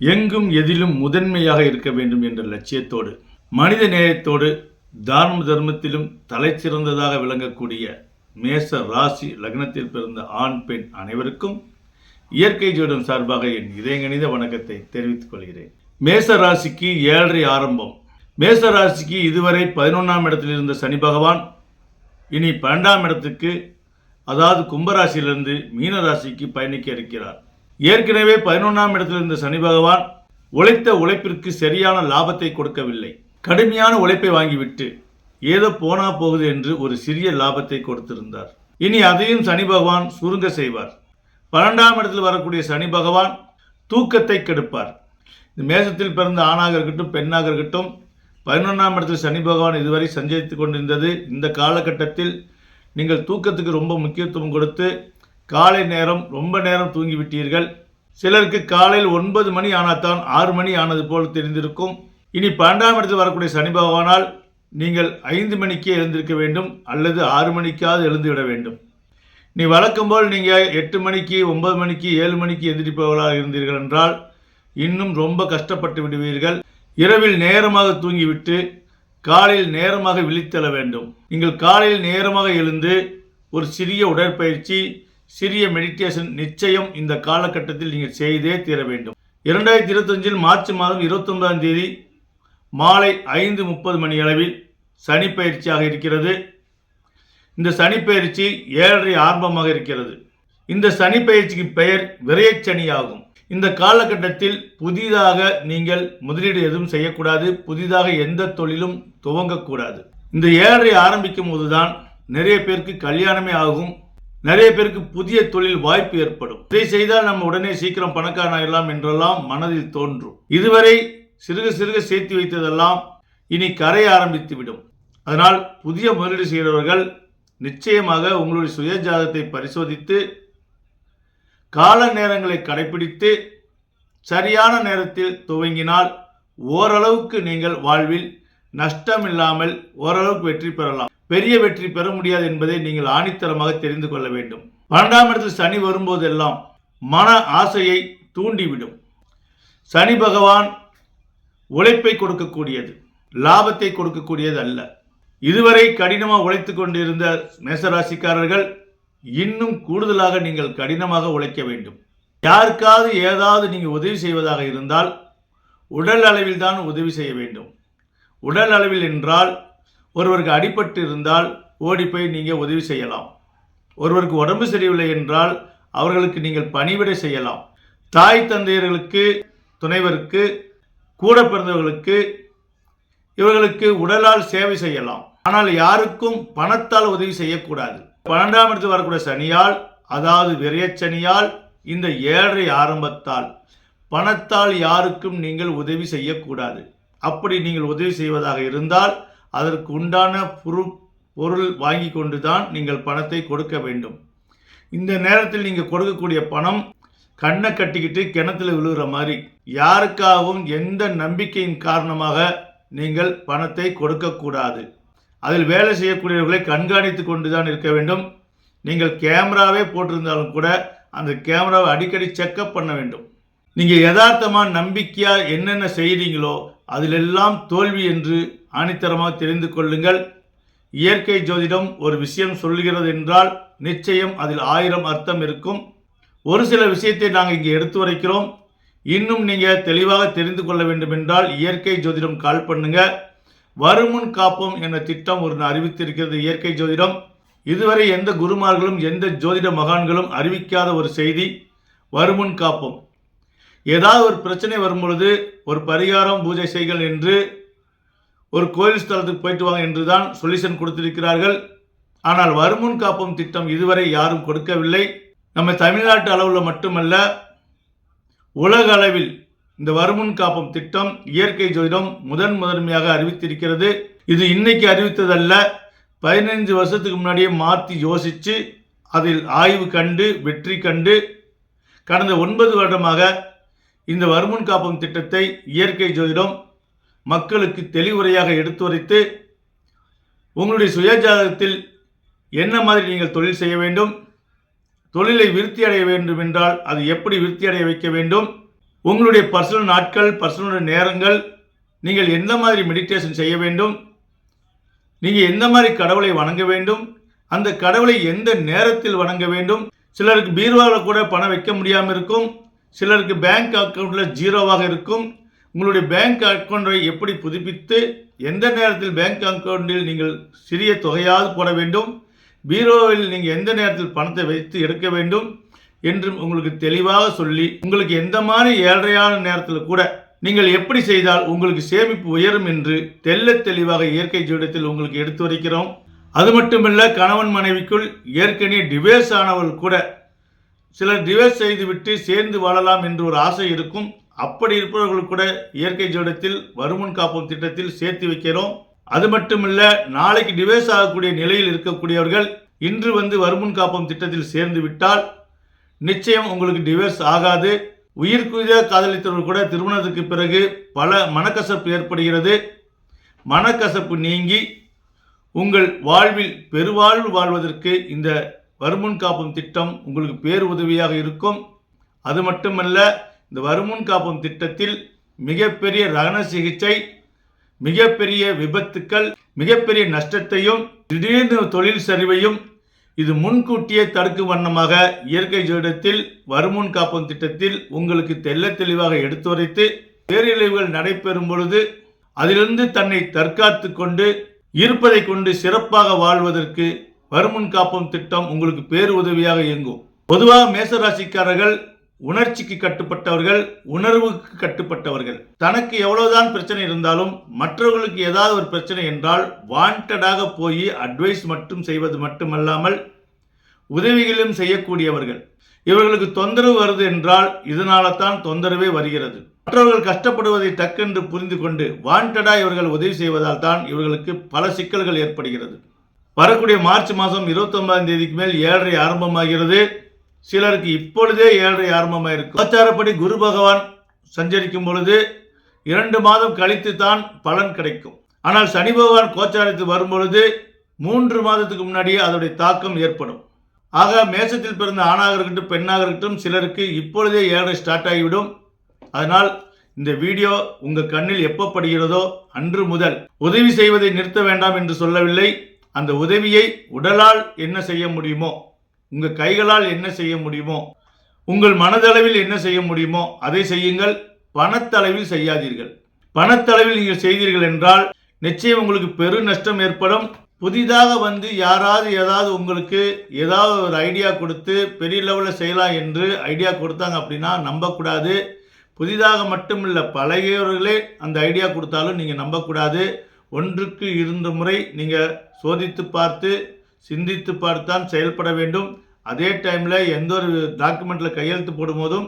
எங்கும் எதிலும் முதன்மையாக இருக்க வேண்டும் என்ற லட்சியத்தோடு மனித நேயத்தோடு தார்ம தர்மத்திலும் தலை சிறந்ததாக விளங்கக்கூடிய மேச ராசி லக்னத்தில் பிறந்த ஆண் பெண் அனைவருக்கும் இயற்கை ஜோடம் சார்பாக என் இதயங்கணித வணக்கத்தை தெரிவித்துக் கொள்கிறேன். மேச ராசிக்கு ஏழரை ஆரம்பம். மேச ராசிக்கு இதுவரை பதினொன்றாம் இடத்தில் இருந்த சனி பகவான் இனி பன்னெண்டாம் இடத்துக்கு அதாவது கும்பராசியிலிருந்து மீன ராசிக்கு பயணிக்க இருக்கிறார். ஏற்கனவே பதினொன்றாம் இடத்தில் இருந்த சனி பகவான் உழைத்த உழைப்பிற்கு சரியான லாபத்தை கொடுக்கவில்லை. கடுமையான உழைப்பை வாங்கிவிட்டு ஏதோ போனா போகுது என்று ஒரு சிறிய லாபத்தை கொடுத்திருந்தார். இனி அதையும் சனி பகவான் சுருங்க செய்வார். பன்னெண்டாம் இடத்தில் வரக்கூடிய சனி பகவான் தூக்கத்தை கெடுப்பார். இந்த மேசத்தில் பிறந்த ஆணாக இருக்கட்டும் பெண்ணாக இருக்கட்டும் பதினொன்றாம் இடத்தில் சனி பகவான் இதுவரை சஞ்சரித்து கொண்டிருந்தது. இந்த காலகட்டத்தில் நீங்கள் தூக்கத்துக்கு ரொம்ப முக்கியத்துவம் கொடுத்து காலை நேரம் ரொம்ப நேரம் தூங்கிவிட்டீர்கள். சிலருக்கு காலையில் ஒன்பது மணி ஆனால்தான் ஆறு மணி ஆனது போல் தெரிந்திருக்கும். இனி பன்னெண்டாம் இடத்தில் வரக்கூடிய சனி பகவானால் நீங்கள் ஐந்து மணிக்கே எழுந்திருக்க வேண்டும் அல்லது ஆறு மணிக்காவது எழுந்துவிட வேண்டும். நீ வழக்கம் போல் நீங்கள் எட்டு மணிக்கு ஒன்பது மணிக்கு ஏழு மணிக்கு எந்திரிப்பவர்களாக இருந்தீர்கள் என்றால் இன்னும் ரொம்ப கஷ்டப்பட்டு விடுவீர்கள். இரவில் நேரமாக தூங்கிவிட்டு காலையில் நேரமாக விழித்தெழ வேண்டும். நீங்கள் காலையில் நேரமாக எழுந்து ஒரு சிறிய உடற்பயிற்சி சிறிய மெடிடேஷன் நிச்சயம் இந்த காலகட்டத்தில் நீங்கள் செய்தே தீர வேண்டும். இரண்டாயிரத்தி இருபத்தஞ்சில் மார்ச் மாதம் இருபத்தொன்பதாம் தேதி மாலை ஐந்து முப்பது மணி அளவில் சனி பயிற்சியாக இருக்கிறது. இந்த சனி பயிற்சி ஏழரை ஆரம்பமாக இருக்கிறது. இந்த சனி பயிற்சிக்கு பெயர் விரையச்சனி ஆகும் இந்த காலகட்டத்தில் புதிதாக நீங்கள் முதலீடு எதுவும் செய்யக்கூடாது. புதிதாக எந்த தொழிலும் துவங்கக்கூடாது. இந்த ஏழரை ஆரம்பிக்கும் போதுதான் நிறைய பேருக்கு கல்யாணமே ஆகும். நிறைய பேருக்கு புதிய தொழில் வாய்ப்பு ஏற்படும். இதை செய்தால் நம்ம உடனே சீக்கிரம் பணக்காரன் ஆகலாம் என்றெல்லாம் மனதில் தோன்றும். இதுவரை சிறுக சிறுக சேர்த்து வைத்ததெல்லாம் இனி கரைய ஆரம்பித்து விடும் அதனால் புதிய முதலீடு செய்கிறவர்கள் நிச்சயமாக உங்களுடைய சுயஜாதத்தை பரிசோதித்து கால நேரங்களை கடைபிடித்து சரியான நேரத்தில் துவங்கினால் ஓரளவுக்கு நீங்கள் வாழ்வில் நஷ்டம் இல்லாமல் ஓரளவுக்கு வெற்றி பெறலாம். பெரிய வெற்றி பெற முடியாது என்பதை நீங்கள் ஆணித்தரமாக தெரிந்து கொள்ள வேண்டும். பன்னெண்டாம் இடத்தில் சனி வரும்போதெல்லாம் மன ஆசையை தூண்டிவிடும். சனி பகவான் உழைப்பை கொடுக்கக்கூடியது லாபத்தை கொடுக்கக்கூடியது அல்ல. இதுவரை கடினமாக உழைத்து கொண்டிருந்த மேசராசிக்காரர்கள் இன்னும் கூடுதலாக நீங்கள் கடினமாக உழைக்க வேண்டும். யாருக்காவது ஏதாவது நீங்கள் உதவி செய்வதாக இருந்தால் உடல் அளவில் தான் உதவி செய்ய வேண்டும். உடல் அளவில் என்றால் ஒருவருக்கு அடிபட்டு இருந்தால் ஓடி போய் நீங்கள் உதவி செய்யலாம். ஒருவருக்கு உடம்பு சரியில்லை என்றால் அவர்களுக்கு நீங்கள் பணிவிடை செய்யலாம். தாய் தந்தையர்களுக்கு துணைவருக்கு கூட பிறந்தவர்களுக்கு இவர்களுக்கு உடலால் சேவை செய்யலாம். ஆனால் யாருக்கும் பணத்தால் உதவி செய்யக்கூடாது. பன்னெண்டாம் இடத்து வரக்கூடிய சனியால் அதாவது விரையச்சனியால் இந்த ஏழரை ஆரம்பத்தால் பணத்தால் யாருக்கும் நீங்கள் உதவி செய்யக்கூடாது. அப்படி நீங்கள் உதவி செய்வதாக இருந்தால் அதற்கு உண்டான பொரு பொருள் வாங்கி கொண்டு தான் நீங்கள் பணத்தை கொடுக்க வேண்டும். இந்த நேரத்தில் நீங்கள் கொடுக்கக்கூடிய பணம் கண்ணை கட்டிக்கிட்டு கிணத்துல விழுகிற மாதிரி. யாருக்காகவும் எந்த நம்பிக்கையின் காரணமாக நீங்கள் பணத்தை கொடுக்கக்கூடாது. அதில் வேலை செய்யக்கூடியவர்களை கண்காணித்து கொண்டு தான் இருக்க வேண்டும். நீங்கள் கேமராவே போட்டிருந்தாலும் கூட அந்த கேமராவை அடிக்கடி செக்கப் பண்ண வேண்டும். நீங்கள் யதார்த்தமாக நம்பிக்கையாக என்னென்ன செய்கிறீங்களோ அதிலெல்லாம் தோல்வி என்று ஆணித்தரமாக தெரிந்து கொள்ளுங்கள். இயற்கை ஜோதிடம் ஒரு விஷயம் சொல்கிறது என்றால் நிச்சயம் அதில் ஆயிரம் அர்த்தம் இருக்கும். ஒரு சில விஷயத்தை நாங்கள் இங்கே எடுத்து வரைக்கிறோம். இன்னும் நீங்கள் தெளிவாக தெரிந்து கொள்ள வேண்டும் என்றால் இயற்கை ஜோதிடம் கால் பண்ணுங்க. வருமுன் காப்போம் என்ற திட்டம் ஒரு அறிவித்திருக்கிறது இயற்கை ஜோதிடம். இதுவரை எந்த குருமார்களும் எந்த ஜோதிட மகான்களும் அறிவிக்காத ஒரு செய்தி வருமுன் காப்போம். ஏதாவது ஒரு பிரச்சனை வரும்பொழுது ஒரு பரிகாரம் பூஜை செய்கள் என்று ஒரு கோயில் ஸ்தலத்துக்கு போயிட்டு வாங்க என்று தான் சொல்யூஷன் கொடுத்திருக்கிறார்கள். ஆனால் வருமுன் காப்போம் திட்டம் இதுவரை யாரும் கொடுக்கவில்லை. நம்ம தமிழ்நாட்டு அளவில் மட்டுமல்ல உலக அளவில் இந்த வருமுன் காப்போம் திட்டம் இயற்கை ஜோதிடம் முதன் முதன்மையாக அறிவித்திருக்கிறது. இது இன்னைக்கு அறிவித்ததல்ல. பதினைஞ்சு வருஷத்துக்கு முன்னாடியே மாற்றி யோசித்து அதில் ஆய்வு கண்டு வெற்றி கண்டு கடந்த ஒன்பது வருடமாக இந்த வருமுன் காப்போம் திட்டத்தை இயற்கை ஜோதிடம் மக்களுக்கு தெளிவுரையாக எடுத்துரைத்து உங்களுடைய சுயஜாதகத்தில் என்ன மாதிரி நீங்கள் தொழில் செய்ய வேண்டும் தொழிலை விருத்தி அடைய வேண்டும் என்றால் அது எப்படி விருத்தி அடைய வைக்க வேண்டும் உங்களுடைய பர்சனல் நாட்கள் பர்சனல் நேரங்கள் நீங்கள் எந்த மாதிரி மெடிடேஷன் செய்ய வேண்டும் நீங்கள் எந்த மாதிரி கடவுளை வணங்க வேண்டும் அந்த கடவுளை எந்த நேரத்தில் வணங்க வேண்டும் சிலருக்கு பீர்வாவில் கூட பணம் வைக்க முடியாமல் இருக்கும் சிலருக்கு பேங்க் அக்கௌண்ட்டில் ஜீரோவாக இருக்கும் உங்களுடைய பேங்க் அக்கௌண்ட்டை எப்படி புதுப்பித்து எந்த நேரத்தில் பேங்க் அக்கௌண்ட்டில் நீங்கள் சிறிய தொகையாவது போட வேண்டும் பீரோவில் நீங்கள் எந்த நேரத்தில் பணத்தை வைத்து எடுக்க வேண்டும் என்றும் உங்களுக்கு தெளிவாக சொல்லி உங்களுக்கு எந்த மாதிரி ஏழ்றையான நேரத்தில் கூட நீங்கள் எப்படி செய்தால் உங்களுக்கு சேமிப்பு உயரும் என்று தெல்ல தெளிவாக இயற்கை ஜீவிடத்தில் உங்களுக்கு எடுத்து வரைக்கிறோம் அது மட்டுமல்ல கணவன் மனைவிக்குள் ஏற்கனவே டிவேர்ஸ் ஆனவர்கள் கூட சிலர் டிவேர்ஸ் செய்துவிட்டு சேர்ந்து வாழலாம் என்று ஒரு ஆசை இருக்கும். அப்படி இருப்பவர்கள் கூட இயற்கை ஜோடத்தில் வருமுன் காப்போம் திட்டத்தில் சேர்த்து வைக்கிறோம். அது மட்டுமில்ல நாளைக்கு டிவைஸ் ஆகக்கூடிய நிலையில் இருக்கக்கூடியவர்கள் இன்று வந்து வருமுன் காப்போம் திட்டத்தில் சேர்ந்து விட்டால் நிச்சயம் உங்களுக்கு டிவைஸ் ஆகாது. உயிர்க்குரிய காதலித்தவர்கள் கூட திருமணத்துக்கு பிறகு பல மனக்கசப்பு ஏற்படுகிறது. மனக்கசப்பு நீங்கி உங்கள் வாழ்வில் பெருவாழ்வு வாழ்வதற்கு இந்த வருமுன் காப்பம் திட்டம் உங்களுக்கு பேருதவியாக இருக்கும். அது மட்டுமல்ல இந்த வருமுன் காப்போம் திட்டத்தில் மிகப்பெரிய ரகன சிகிச்சை மிகப்பெரிய விபத்துக்கள் மிகப்பெரிய நஷ்டத்தையும் திடீர்னு தொழில் சரிவையும் இது முன்கூட்டியே தடுக்கும் வண்ணமாக இயற்கை ஜோடத்தில் வருமுன் காப்போம் திட்டத்தில் உங்களுக்கு தெல்ல தெளிவாக எடுத்துரைத்து பேரிழிவுகள் நடைபெறும் பொழுது அதிலிருந்து தன்னை தற்காத்து கொண்டு இருப்பதை கொண்டு சிறப்பாக வாழ்வதற்கு வருமுன் காப்போம் திட்டம் உங்களுக்கு பேரு உதவியாக இயங்கும். பொதுவாக மேசராசிக்காரர்கள் உணர்ச்சிக்கு கட்டுப்பட்டவர்கள் உணர்வுக்கு கட்டுப்பட்டவர்கள். தனக்கு எவ்வளவுதான் பிரச்சனை இருந்தாலும் மற்றவர்களுக்கு ஏதாவது ஒரு பிரச்சனை என்றால் வாண்டடாக போய் அட்வைஸ் மட்டும் செய்வது மட்டுமல்லாமல் உதவிகளும் செய்யக்கூடியவர்கள். இவர்களுக்கு தொந்தரவு வருது என்றால் இதனால தான் தொந்தரவே வருகிறது. மற்றவர்கள் கஷ்டப்படுவதை டக்கென்று புரிந்து கொண்டு வாண்டடா இவர்கள் உதவி செய்வதால் தான் இவர்களுக்கு பல சிக்கல்கள் ஏற்படுகிறது. வரக்கூடிய மார்ச் மாதம் இருபத்தொன்பதாம் தேதிக்கு மேல் ஏழரை ஆரம்பமாகிறது. சிலருக்கு இப்பொழுதே ஏழரை ஆரம்பமாக இருக்கும். ஆச்சாரப்படி குரு பகவான் சஞ்சரிக்கும் பொழுது இரண்டு மாதம் கழித்து தான் பலன் கிடைக்கும். ஆனால் சனி பகவான் கோச்சாரத்து வரும்பொழுது மூன்று மாதத்துக்கு முன்னாடியே அதோடைய தாக்கம் ஏற்படும். ஆக மேசத்தில் பிறந்த ஆணாக இருக்கட்டும் பெண்ணாக இருக்கட்டும் சிலருக்கு இப்பொழுதே ஏழரை ஸ்டார்ட் ஆகிவிடும். அதனால் இந்த வீடியோ உங்கள் கண்ணில் எப்போ படுகிறதோ அன்று முதல் உதவி செய்வதை நிறுத்த வேண்டாம் என்று சொல்லவில்லை. அந்த உதவியை உடலால் என்ன செய்ய முடியுமோ உங்கள் கைகளால் என்ன செய்ய முடியுமோ உங்கள் மனதளவில் என்ன செய்ய முடியுமோ அதை செய்யுங்கள். பணத்தளவில் செய்யாதீர்கள். பணத்தளவில் நீங்கள் செய்தீர்கள் என்றால் நிச்சயம் உங்களுக்கு பெரு நஷ்டம் ஏற்படும். புதிதாக வந்து யாராவது ஏதாவது உங்களுக்கு ஏதாவது ஒரு ஐடியா கொடுத்து பெரிய லெவலில் செய்யலாம் என்று ஐடியா கொடுத்தாங்க அப்படின்னா நம்பக்கூடாது. புதிதாக மட்டும் இல்லை பழகியவர்களே அந்த ஐடியா கொடுத்தாலும் நீங்கள் நம்பக்கூடாது. ஒன்றுக்கு இரண்டு முறை நீங்கள் சோதித்து பார்த்து சிந்தித்து பார்த்தான் செயல்பட வேண்டும். அதே டைமில் எந்த ஒரு டாக்குமெண்ட்டில் கையெழுத்து போடும்போதும்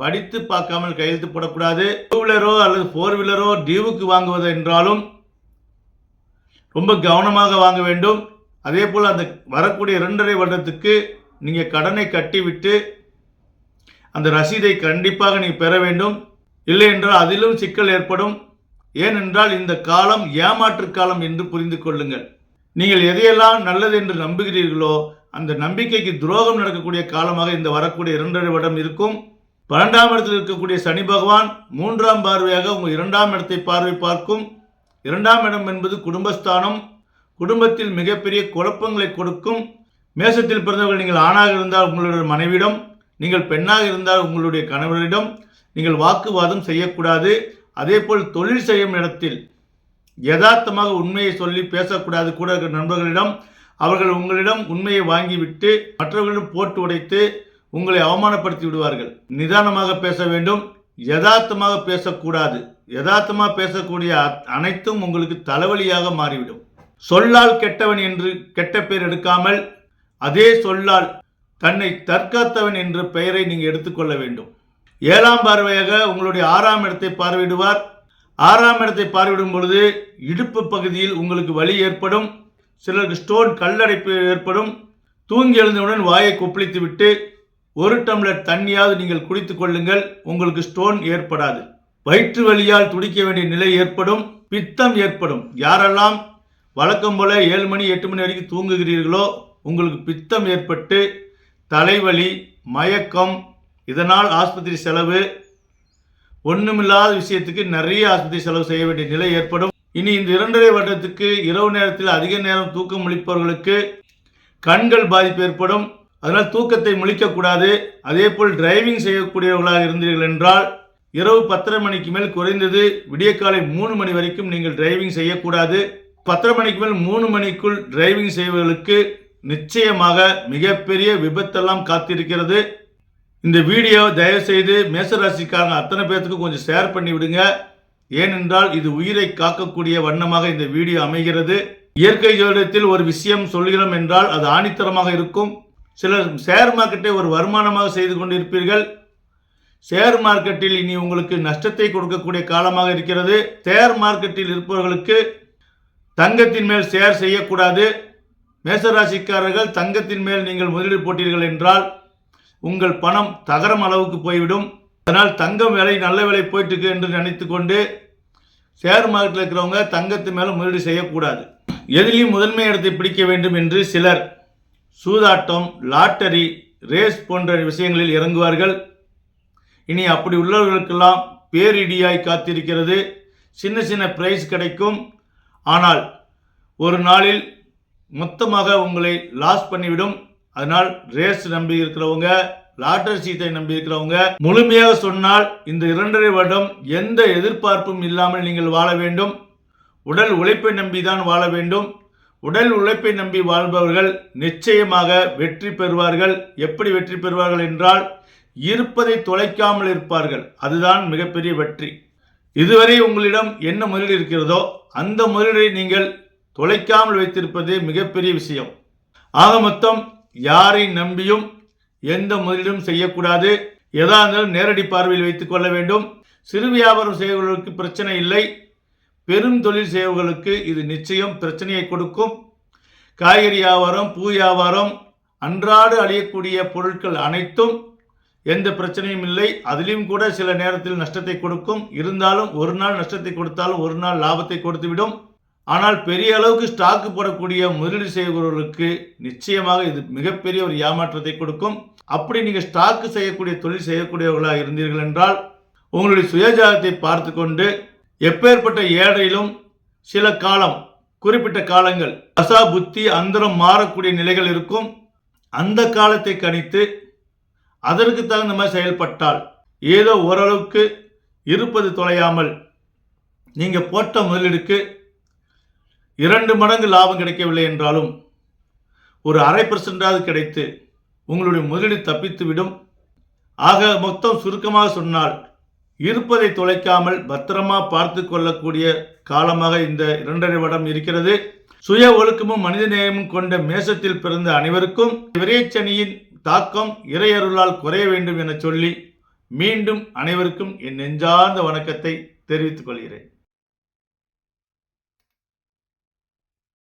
படித்து பார்க்காமல் கையெழுத்து போடக்கூடாது. டூ வீலரோ அல்லது ஃபோர் வீலரோ டியூவுக்கு வாங்குவது என்றாலும் ரொம்ப கவனமாக வாங்க வேண்டும். அதே போல் அந்த வரக்கூடிய இரண்டரை வருடத்துக்கு நீங்கள் கடனை கட்டிவிட்டு அந்த ரசீதை கண்டிப்பாக நீங்கள் பெற வேண்டும். இல்லை என்றால் அதிலும் சிக்கல் ஏற்படும். ஏனென்றால் இந்த காலம் ஏமாற்று காலம் என்று புரிந்து கொள்ளுங்கள். நீங்கள் எதையெல்லாம் நல்லது என்று நம்புகிறீர்களோ அந்த நம்பிக்கைக்கு துரோகம் நடக்கக்கூடிய காலமாக இந்த வரக்கூடிய இரண்டரை வருடம் இருக்கும். பன்னெண்டாம் இடத்தில் இருக்கக்கூடிய சனி பகவான் மூன்றாம் பார்வையாக உங்கள் இரண்டாம் இடத்தை பார்வை பார்க்கும். இரண்டாம் இடம் என்பது குடும்பஸ்தானம். குடும்பத்தில் மிகப்பெரிய குழப்பங்களை கொடுக்கும். மேசத்தில் பிறந்தவர்கள் நீங்கள் ஆணாக இருந்தால் உங்களுடைய மனைவியிடம் நீங்கள் பெண்ணாக இருந்தால் உங்களுடைய கணவரிடம் நீங்கள் வாக்குவாதம் செய்யக்கூடாது. அதேபோல் தொழில் செய்யும் இடத்தில் யதார்த்தமாக உண்மையை சொல்லி பேசக்கூடாது. கூட இருக்கிற நண்பர்களிடம் அவர்கள் உங்களிடம் உண்மையை வாங்கிவிட்டு மற்றவர்களிடம் போட்டு உடைத்து உங்களை அவமானப்படுத்தி விடுவார்கள். நிதானமாக பேச வேண்டும். யதார்த்தமாக பேசக்கூடாது. யதார்த்தமாக பேசக்கூடிய அனைத்தும் உங்களுக்கு தலைவலியாக மாறிவிடும். சொல்லால் கெட்டவன் என்று கெட்ட பெயர் எடுக்காமல் அதே சொல்லால் தன்னை தற்காத்தவன் என்ற பெயரை நீங்கள் எடுத்துக்கொள்ள வேண்டும். ஏழாம் பார்வையாக உங்களுடைய ஆறாம் இடத்தை பார்வையிடுவார். ஆறாம் இடத்தை பார்வையிடும் பொழுது இடுப்பு பகுதியில் உங்களுக்கு வலி ஏற்படும். சிலருக்கு ஸ்டோன் கல்லடைப்பு ஏற்படும். தூங்கி எழுந்தவுடன் வாயை கொப்பளித்து விட்டு ஒரு டம்ளர் தண்ணியாவது நீங்கள் குடித்துக் கொள்ளுங்கள். உங்களுக்கு ஸ்டோன் ஏற்படாது. வயிற்று வலியால் துடிக்க வேண்டிய நிலை ஏற்படும். பித்தம் ஏற்படும். யாரெல்லாம் வழக்கம் போல ஏழு மணி எட்டு மணி வரைக்கும் தூங்குகிறீர்களோ உங்களுக்கு பித்தம் ஏற்பட்டு தலைவலி மயக்கம் இதனால் ஆஸ்பத்திரி செலவு ஒண்ணுமில்லாத விஷயத்துக்கு நிறைய ஆஸ்பத்திரி செலவு செய்ய வேண்டிய நிலை ஏற்படும். இனி இந்த இரண்டரை வருடத்துக்கு இரவு நேரத்தில் அதிக நேரம் தூக்கம் முழிப்பவர்களுக்கு கண்கள் பாதிப்பு ஏற்படும். அதனால் தூக்கத்தை முழிக்கக்கூடாது. அதே போல் டிரைவிங் செய்யக்கூடியவர்களாக இருந்தீர்கள் என்றால் இரவு பத்தரை மணிக்கு மேல் குறைந்தது விடியற்காலை மூணு மணி வரைக்கும் நீங்கள் டிரைவிங் செய்யக்கூடாது. பத்தரை மணிக்கு மேல் மூணு மணிக்குள் டிரைவிங் செய்வர்களுக்கு நிச்சயமாக மிகப்பெரிய விபத்தெல்லாம் காத்திருக்கிறது. இந்த வீடியோ தயவுசெய்து மேசராசிக்காரங்க அத்தனை பேர்த்துக்கும் கொஞ்சம் ஷேர் பண்ணி விடுங்க ஏனென்றால் இது உயிரை காக்கக்கூடிய வண்ணமாக இந்த வீடியோ அமைகிறது. இயற்கை ஜோதிடத்தில் ஒரு விஷயம் சொல்கிறோம் என்றால் அது ஆணித்தரமாக இருக்கும். சிலர் ஷேர் மார்க்கெட்டை ஒரு வருமானமாக செய்து கொண்டிருப்பீர்கள். ஷேர் மார்க்கெட்டில் இனி உங்களுக்கு நஷ்டத்தை கொடுக்கக்கூடிய காலமாக இருக்கிறது. ஷேர் மார்க்கெட்டில் இருப்பவர்களுக்கு தங்கத்தின் மேல் ஷேர் செய்யக்கூடாது. மேசராசிக்காரர்கள் தங்கத்தின் மேல் நீங்கள் முதலீடு போட்டீர்கள் என்றால் உங்கள் பணம் தகரம் அளவுக்கு போய்விடும். அதனால் தங்கம் விலை நல்ல விலை போயிட்டுருக்கு என்று நினைத்து கொண்டு ஷேர் மார்க்கெட்டில் இருக்கிறவங்க தங்கத்து மேலே முதலீடு செய்யக்கூடாது. எதிலையும் முதன்மை இடத்தை பிடிக்க வேண்டும் என்று சிலர் சூதாட்டம் லாட்டரி ரேஸ் போன்ற விஷயங்களில் இறங்குவார்கள். இனி அப்படி உள்ளவர்களுக்கெல்லாம் பேரிடியாய் காத்திருக்கிறது. சின்ன சின்ன பிரைஸ் கிடைக்கும். ஆனால் ஒரு நாளில் மொத்தமாக உங்களை லாஸ் பண்ணிவிடும். அதனால் ரேஸ் நம்பி இருக்கிறவங்க லாட்டரி சீட்டை நம்பி இருக்கிறவங்க முழுமையாக சொன்னால் இந்த இரண்டரை வருடம் எந்த எதிர்பார்ப்பும் இல்லாமல் நீங்கள் வாழ வேண்டும். உடல் உழைப்பை நம்பி தான் வாழ வேண்டும். உடல் உழைப்பை நம்பி வாழ்பவர்கள் நிச்சயமாக வெற்றி பெறுவார்கள். எப்படி வெற்றி பெறுவார்கள் என்றால் இருப்பதை தொலைக்காமல் இருப்பார்கள். அதுதான் மிகப்பெரிய வெற்றி. இதுவரை உங்களிடம் என்ன முதலீடு இருக்கிறதோ அந்த முதலீடை நீங்கள் தொலைக்காமல் வைத்திருப்பது மிகப்பெரிய விஷயம். ஆக மொத்தம் யாரை நம்பியும் எந்த முதலீடும் செய்யக்கூடாது. எதா இருந்தாலும் நேரடி பார்வையில் வைத்துக் கொள்ள வேண்டும். சிறு வியாபாரம் செய்பவர்களுக்கு பிரச்சனை இல்லை. பெரும் தொழில் செய்பவர்களுக்கு இது நிச்சயம் பிரச்சனையை கொடுக்கும். காய்கறி வியாபாரம் பூ வியாபாரம் அன்றாடு அழியக்கூடிய பொருட்கள் அனைத்தும் எந்த பிரச்சனையும் இல்லை. அதிலும் கூட சில நேரத்தில் நஷ்டத்தை கொடுக்கும். இருந்தாலும் ஒரு நாள் நஷ்டத்தை கொடுத்தாலும் ஒரு நாள் லாபத்தை கொடுத்துவிடும். ஆனால் பெரிய அளவுக்கு ஸ்டாக்கு போடக்கூடிய முதலீடு செய்கிறவர்களுக்கு நிச்சயமாக இது மிகப்பெரிய ஒரு ஏமாற்றத்தை கொடுக்கும். அப்படி நீங்கள் ஸ்டாக்கு செய்யக்கூடிய தொழில் செய்யக்கூடியவர்களாக இருந்தீர்கள் என்றால் உங்களுடைய சுயஜாதத்தை பார்த்து கொண்டு எப்பேற்பட்ட ஏழையிலும் சில காலம் குறிப்பிட்ட காலங்கள் அசா புத்தி அந்தரம் மாறக்கூடிய நிலைகள் இருக்கும். அந்த காலத்தை கணித்து அதற்கு தகுந்த மாதிரி செயல்பட்டால் ஏதோ ஓரளவுக்கு இருப்பது தொலையாமல் நீங்கள் போட்ட முதலீடுக்கு இரண்டு மடங்கு லாபம் கிடைக்கவில்லை என்றாலும் ஒரு அரை பர்சன்டாவது கிடைத்து உங்களுடைய முதலீடு தப்பித்துவிடும். ஆக மொத்தம் சுருக்கமாக சொன்னால் இருப்பதை தொலைக்காமல் பத்திரமா பார்த்து கொள்ளக்கூடிய காலமாக இந்த இரண்டரை வடம் இருக்கிறது. சுய ஒழுக்கமும் மனித நேயமும் கொண்ட மேசத்தில் பிறந்த அனைவருக்கும் விரைச்சனியின் தாக்கம் இறையருளால் குறைய வேண்டும் என சொல்லி மீண்டும் அனைவருக்கும் என் நெஞ்சார்ந்த வணக்கத்தை தெரிவித்துக் கொள்கிறேன்.